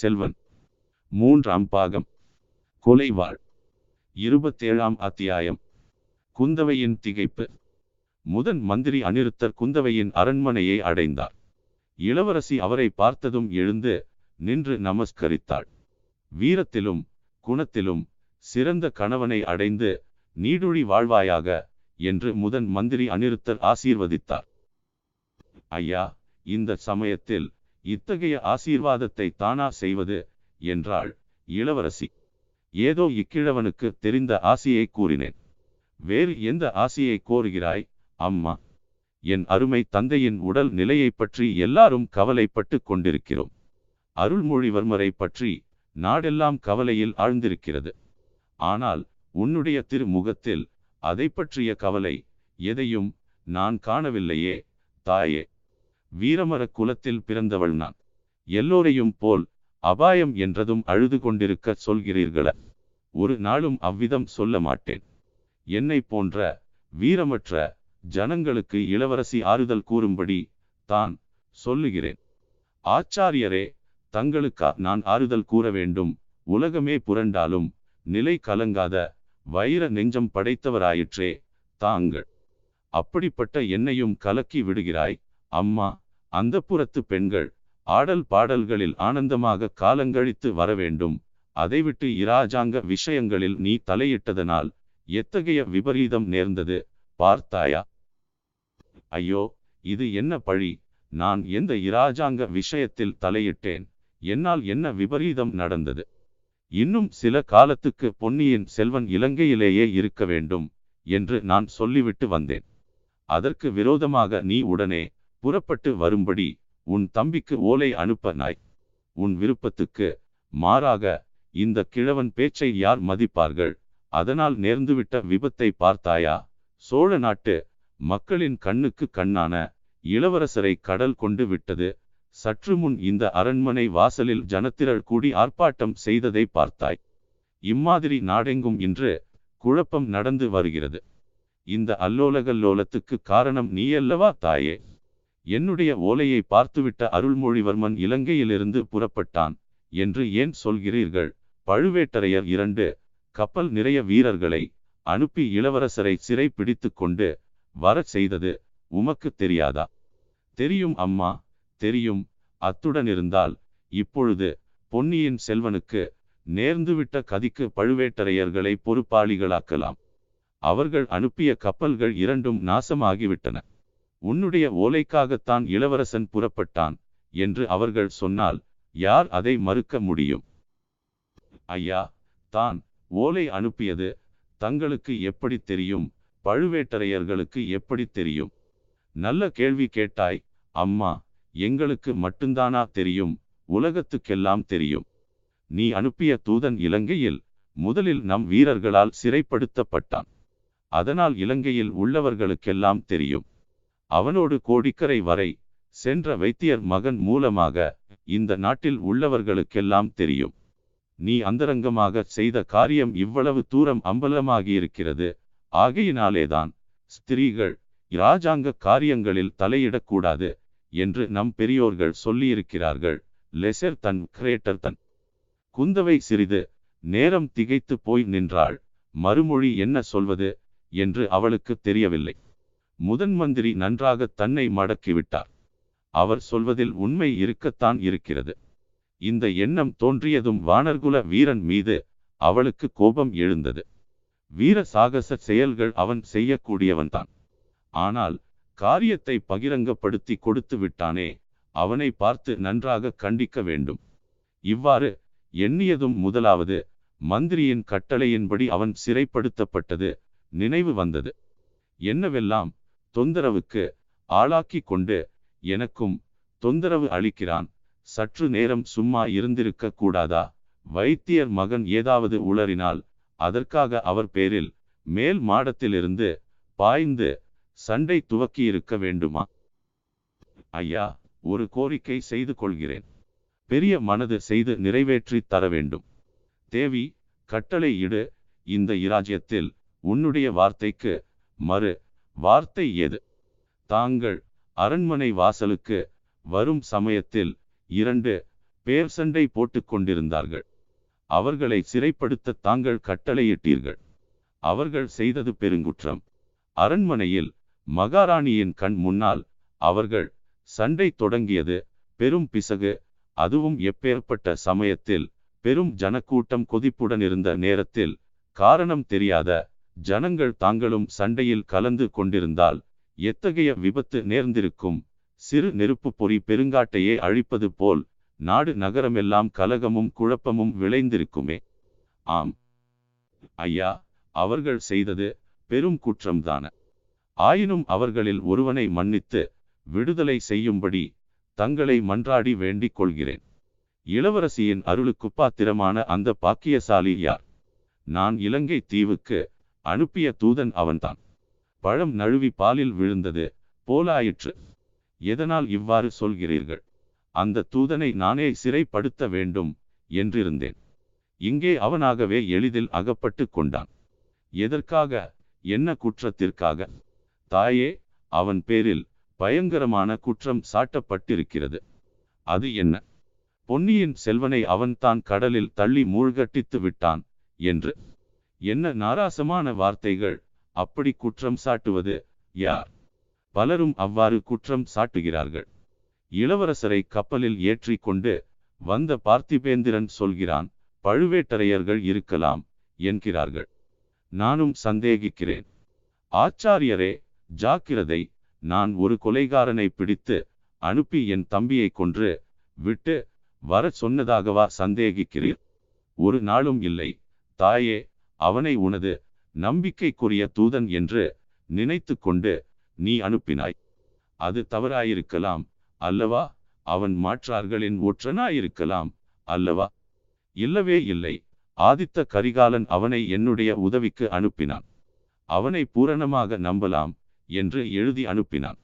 செல்வன். மூன்றாம் பாகம். கொலைவாள். இருபத்தேழாம் அத்தியாயம். குந்தவையின் திகைப்பு. முதன் மந்திரி அனிருத்தர் குந்தவையின் அரண்மனையை அடைந்தார். இளவரசி அவரை பார்த்ததும் எழுந்து நின்று நமஸ்கரித்தாள். வீரத்திலும் குணத்திலும் சிறந்த கணவனை அடைந்து நீடுழி வாழ்வாயாக என்று முதன் மந்திரி அனிருத்தர் ஆசீர்வதித்தார். ஐயா இந்த சமயத்தில் இத்தகைய ஆசீர்வாதத்தை தானா செய்வது? என்றாள் இளவரசி. ஏதோ இக்கிழவனுக்கு தெரிந்த ஆசியை கூறினேன். வேறு எந்த ஆசியை கோருகிறாய்? அம்மா என் அருமை தந்தையின் உடல் நிலையை பற்றி எல்லாரும் கவலைப்பட்டு கொண்டிருக்கிறோம். அருள்மொழிவர்மரை பற்றி நாடெல்லாம் கவலையில் ஆழ்ந்திருக்கிறது. ஆனால் உன்னுடைய திருமுகத்தில் அதை பற்றிய கவலை எதையும் நான் காணவில்லையே தாயே. வீரமர குலத்தில் பிறந்தவள் நான். எல்லோரையும் போல் அபாயம் என்றதும் அழுது கொண்டிருக்க சொல்கிறீர்கள. ஒரு நாளும் அவ்விதம் சொல்ல மாட்டேன். என்னை போன்ற வீரமற்ற ஜனங்களுக்கு இளவரசி ஆறுதல் கூறும்படி தான் சொல்லுகிறேன். ஆச்சாரியரே தங்களுக்கா நான் ஆறுதல் கூற வேண்டும். உலகமே புரண்டாலும் நிலை கலங்காத வைர நெஞ்சம் படைத்தவராயிற்றே தாங்கள். அப்படிப்பட்ட என்னையும் கலக்கி விடுகிறாய். அம்மா அந்த புறத்து பெண்கள் ஆடல் பாடல்களில் ஆனந்தமாக காலங்கழித்து வர வேண்டும் அதைவிட்டு இராஜாங்க விஷயங்களில் நீ தலையிட்டதனால் எத்தகைய விபரீதம் நேர்ந்தது பார்த்தாயா ஐயோ இது என்ன பழி? நான் எந்த இராஜாங்க விஷயத்தில் தலையிட்டேன்? என்னால் என்ன விபரீதம் நடந்தது? இன்னும் சில காலத்துக்கு பொன்னியின் செல்வன் இலங்கையிலேயே இருக்க வேண்டும் என்று நான் சொல்லிவிட்டு வந்தேன். அதற்கு விரோதமாக நீ உடனே புறப்பட்டு வரும்படி உன் தம்பிக்கு ஓலை அனுப்ப நாய். உன் விருப்பத்துக்கு மாறாக இந்த கிழவன் பேச்சை யார் மதிப்பார்கள்? அதனால் நேர்ந்துவிட்ட விபத்தை பார்த்தாயா? சோழ நாட்டு மக்களின் கண்ணுக்கு கண்ணான இளவரசரை கடல் கொண்டு விட்டது. சற்று முன் இந்த அரண்மனை வாசலில் ஜனத்திரள் கூடி ஆர்ப்பாட்டம் செய்ததை பார்த்தாய். இம்மாதிரி நாடெங்கும் இன்று குழப்பம் நடந்து வருகிறது. இந்த அல்லோலகல்லோலத்துக்கு காரணம் நீயல்லவா தாயே? என்னுடைய ஓலையை பார்த்துவிட்ட அருள்மொழிவர்மன் இலங்கையிலிருந்து புறப்பட்டான் என்று ஏன் சொல்கிறீர்கள்? பழுவேட்டரையர் இரண்டு கப்பல் நிறைய வீரர்களை அனுப்பி இளவரசரை சிறை பிடித்து கொண்டு வரச் செய்தது உமக்கு தெரியாதா? தெரியும் அம்மா தெரியும். அத்துடன் இருந்தால் இப்பொழுது பொன்னியின் செல்வனுக்கு நேர்ந்துவிட்ட கதிக்கு பழுவேட்டரையர்களை பொறுப்பாளிகளாக்கலாம். அவர்கள் அனுப்பிய கப்பல்கள் இரண்டும் நாசமாகிவிட்டன. உன்னுடைய ஓலைக்காகத்தான் இளவரசன் புறப்பட்டான் என்று அவர்கள் சொன்னால் யார் அதை மறுக்க முடியும்? ஐயா தான் ஓலை அனுப்பியது தங்களுக்கு எப்படி தெரியும்? பழுவேட்டரையர்களுக்கு எப்படி தெரியும்? நல்ல கேள்வி கேட்டாய் அம்மா எங்களுக்கு மட்டும்தானா தெரியும்? உலகத்துக்கெல்லாம் தெரியும். நீ அனுப்பிய தூதன் இலங்கையில் முதலில் நம் வீரர்களால் சிறைப்படுத்தப்பட்டான். அதனால் இலங்கையில் உள்ளவர்களுக்கெல்லாம் தெரியும். அவனோடு கோடிக்கரை வரை சென்ற வைத்தியர் மகன் மூலமாக இந்த நாட்டில் உள்ளவர்களுக்கெல்லாம் தெரியும். நீ அந்தரங்கமாக செய்த காரியம் இவ்வளவு தூரம் அம்பலமாகியிருக்கிறது. ஆகையினாலேதான் ஸ்திரீகள் இராஜாங்க காரியங்களில் தலையிடக்கூடாது என்று நம் பெரியோர்கள் சொல்லியிருக்கிறார்கள். Lesser than greater than Kundavai சிறிது நேரம் திகைத்து போய் நின்றாள். மறுமொழி என்ன சொல்வது என்று அவளுக்கு தெரியவில்லை. முதன் மந்திரி நன்றாக தன்னை மடக்கிவிட்டார். அவர் சொல்வதில் உண்மை இருக்கத்தான் இருக்கிறது. இந்த எண்ணம் தோன்றியதும் வானர்குல வீரன் மீது அவளுக்கு கோபம் எழுந்தது. வீர சாகச செயல்கள் அவன் செய்யக்கூடியவன்தான். ஆனால் காரியத்தை பகிரங்கப்படுத்தி கொடுத்து விட்டானே அவனை பார்த்து நன்றாக கண்டிக்க வேண்டும். இவ்வாறு எண்ணியதும் முதலாவது மந்திரியின் கட்டளையின்படி அவன் சிறைப்படுத்தப்பட்டது நினைவு வந்தது. என்னவெல்லாம் தொந்தரவுக்கு ஆளாக்கி கொண்டு எனக்கும் தொந்தரவு அளிக்கிறான். சற்று நேரம் சும்மா இருந்திருக்க கூடாதா? வைத்தியர் மகன் ஏதாவது உளறினால் அதற்காக அவர் பேரில் மேல் மாடத்திலிருந்து பாய்ந்து சண்டை துவக்கியிருக்க வேண்டுமா? ஐயா ஒரு கோரிக்கை செய்து கொள்கிறேன். பெரிய மனது செய்து நிறைவேற்றி தர வேண்டும். தேவி கட்டளை இடு. இந்த இராஜ்யத்தில் உன்னுடைய வார்த்தைக்கு மறு வார்த்தை எது? தாங்கள் அரண்மனை வாசலுக்கு வரும் சமயத்தில் இரண்டு பேர் சண்டை போட்டுக் கொண்டிருந்தார்கள். அவர்களை சிறைப்படுத்த தாங்கள் கட்டளையிட்டீர்கள். அவர்கள் செய்தது பெருங்குற்றம். அரண்மனையில் மகாராணியின் கண் முன்னால் அவர்கள் சண்டை தொடங்கியது பெரும் பிசகு. அதுவும் எப்பேற்பட்ட சமயத்தில் பெரும் ஜனக்கூட்டம் கொதிப்புடன் இருந்த நேரத்தில் காரணம் தெரியாத ஜனங்கள் தாங்களும் சண்டையில் கலந்து கொண்டிருந்தால் எத்தகைய விபத்து நேர்ந்திருக்கும்? சிறு நெருப்பு பொறி பெருங்காட்டையே அழிப்பது போல் நாடு நகரமெல்லாம் கலகமும் குழப்பமும் விளைந்திருக்குமே. ஆம். ஐயா அவர்கள் செய்தது பெரும் குற்றம்தான. ஆயினும் அவர்களில் ஒருவனை மன்னித்து விடுதலை செய்யும்படி தங்களை மன்றாடி வேண்டிக் கொள்கிறேன். இளவரசியின் அருளுக்கு பாத்திரமான அந்த பாக்கியசாலி யார்? நான் இலங்கை தீவுக்கு அனுப்பிய தூதன் அவன்தான். பழம் நழுவி பாலில் விழுந்தது. போலாயிற்று. எதனால் இவ்வாறு சொல்கிறீர்கள்? அந்த தூதனை நானே சிறைப்படுத்த வேண்டும் என்றிருந்தேன். இங்கே அவனாகவே எளிதில் அகப்பட்டு கொண்டான். எதற்காக? என்ன குற்றத்திற்காக? தாயே அவன் பேரில் பயங்கரமான குற்றம் சாட்டப்பட்டிருக்கிறது. அது என்ன? பொன்னியின் செல்வனை அவன்தான் கடலில் தள்ளி மூழ்கட்டித்து விட்டான் என்று. என்ன நாராசமான வார்த்தைகள். அப்படி குற்றம் சாட்டுவது யார்? பலரும் அவ்வாறு குற்றம் சாட்டுகிறார்கள். இளவரசரை கப்பலில் ஏற்றி கொண்டு வந்த பார்த்திபேந்திரன் சொல்கிறான் பழுவேட்டரையர்கள் இருக்கலாம் என்கிறார்கள். நானும் சந்தேகிக்கிறேன். ஆச்சாரியரே ஜாக்கிரதை நான் ஒரு கொலைகாரனை பிடித்து அனுப்பி என் தம்பியை கொன்று விட்டு வர சொன்னதாகவா சந்தேகிக்கிறீர்? ஒரு நாளும் இல்லை. தாயே அவனை உனது நம்பிக்கைக்குரிய தூதன் என்று நினைத்து கொண்டு நீ அனுப்பினாய். அது தவறாயிருக்கலாம் அல்லவா? அவன் மாற்றார்களின் ஒற்றனாயிருக்கலாம் அல்லவா? இல்லவே இல்லை. ஆதித்த கரிகாலன் அவனை என்னுடைய உதவிக்கு அனுப்பினான். அவனை பூரணமாக நம்பலாம் என்று எழுதி அனுப்பினான்.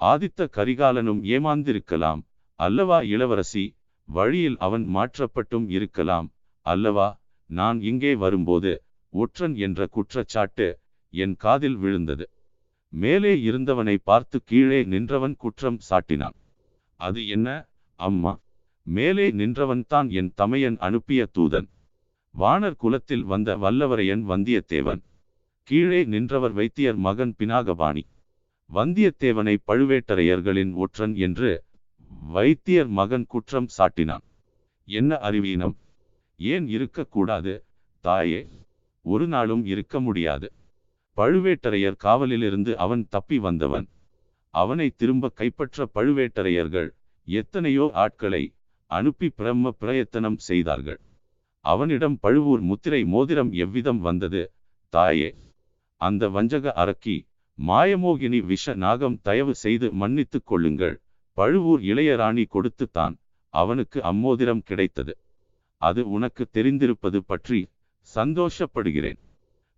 ஆதித்த கரிகாலனும் ஏமாந்திருக்கலாம் அல்லவா? இளவரசி வழியில் அவன் மாற்றப்பட்டும் இருக்கலாம் அல்லவா? நான் இங்கே வரும்போது ஒற்றன் என்ற குற்றச்சாட்டு என் காதில் விழுந்தது. மேலே இருந்தவனை பார்த்து கீழே நின்றவன் குற்றம் சாட்டினான். அது என்ன? அம்மா மேலே நின்றவன்தான் என் தமையன் அனுப்பிய தூதன். வானர் குலத்தில் வந்த வல்லவரையன் வந்தியத்தேவன். கீழே நின்றவர் வைத்தியர் மகன் பினாகபாணி. வந்தியத்தேவனை பழுவேட்டரையர்களின் ஒற்றன் என்று வைத்தியர் மகன் குற்றம் சாட்டினான். என்ன அறிவீனம்? ஏன் இருக்கக்கூடாது தாயே? ஒரு நாளும் இருக்க முடியாது. பழுவேட்டரையர் காவலிலிருந்து அவன் தப்பி வந்தவன். அவனை திரும்ப கைப்பற்ற பழுவேட்டரையர்கள் எத்தனையோ ஆட்களை அனுப்பி பிரம்ம பிரயத்தனம் செய்தார்கள். அவனிடம் பழுவூர் முத்திரை மோதிரம் எவ்விதம் வந்தது? தாயே அந்த வஞ்சக அரக்கி மாயமோகினி விஷ நாகம் தயவு செய்து மன்னித்துக் கொள்ளுங்கள். பழுவூர் இளையராணி கொடுத்துத்தான் அவனுக்கு அம்மோதிரம் கிடைத்தது. அது உனக்கு தெரிந்திருப்பது பற்றி சந்தோஷப்படுகிறேன்.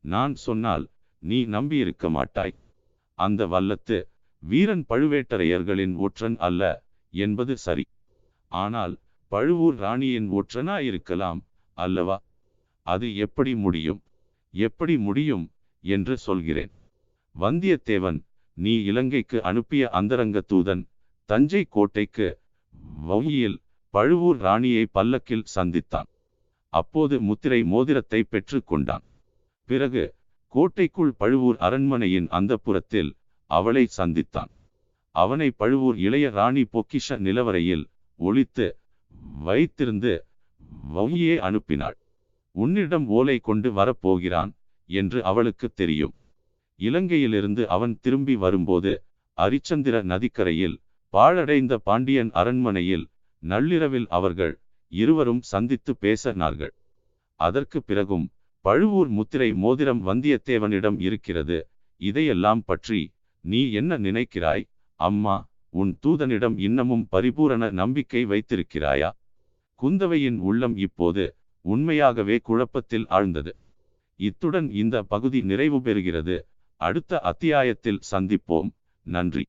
நான் சொன்னால் நீ நம்பியிருக்க மாட்டாய். அந்த வல்லத்து வீரன் பழுவேட்டரையர்களின் ஒற்றன் அல்ல என்பது சரி. ஆனால் பழுவூர் ராணியின் ஒற்றனாயிருக்கலாம் அல்லவா? அது எப்படி முடியும்? எப்படி முடியும் என்று சொல்கிறேன். வந்தியத்தேவன் நீ இலங்கைக்கு அனுப்பிய அந்தரங்க தூதன் தஞ்சை கோட்டைக்கு வவுயில் பழுவூர் ராணியை பல்லக்கில் சந்தித்தான். அப்போது முத்திரை மோதிரத்தை பெற்று கொண்டான். பிறகு கோட்டைக்குள் பழுவூர் அரண்மனையின் அந்த புறத்தில் அவளை சந்தித்தான். அவனை பழுவூர் இளைய ராணி பொக்கிஷ நிலவரையில் ஒளித்து வைத்திருந்து வௌயே அனுப்பினாள். உன்னிடம் ஓலை கொண்டு வரப்போகிறான் என்று அவளுக்கு தெரியும். இலங்கையிலிருந்து அவன் திரும்பி வரும்போது அரிச்சந்திர நதிக்கரையில் பாழடைந்த பாண்டியன் அரண்மனையில் நள்ளிரவில் அவர்கள் இருவரும் சந்தித்து பேசினார்கள். அதற்கு பிறகும் பழுவூர் முத்திரை மோதிரம் வந்தியத்தேவனிடம் இருக்கிறது இதையெல்லாம் பற்றி நீ என்ன நினைக்கிறாய்? அம்மா உன் தூதனிடம் இன்னமும் பரிபூரண நம்பிக்கை வைத்திருக்கிறாயா? குந்தவையின் உள்ளம் இப்போது உண்மையாகவே குழப்பத்தில் ஆழ்ந்தது. இத்துடன் இந்த பகுதி நிறைவு பெறுகிறது. அடுத்த அத்தியாயத்தில் சந்திப்போம். நன்றி.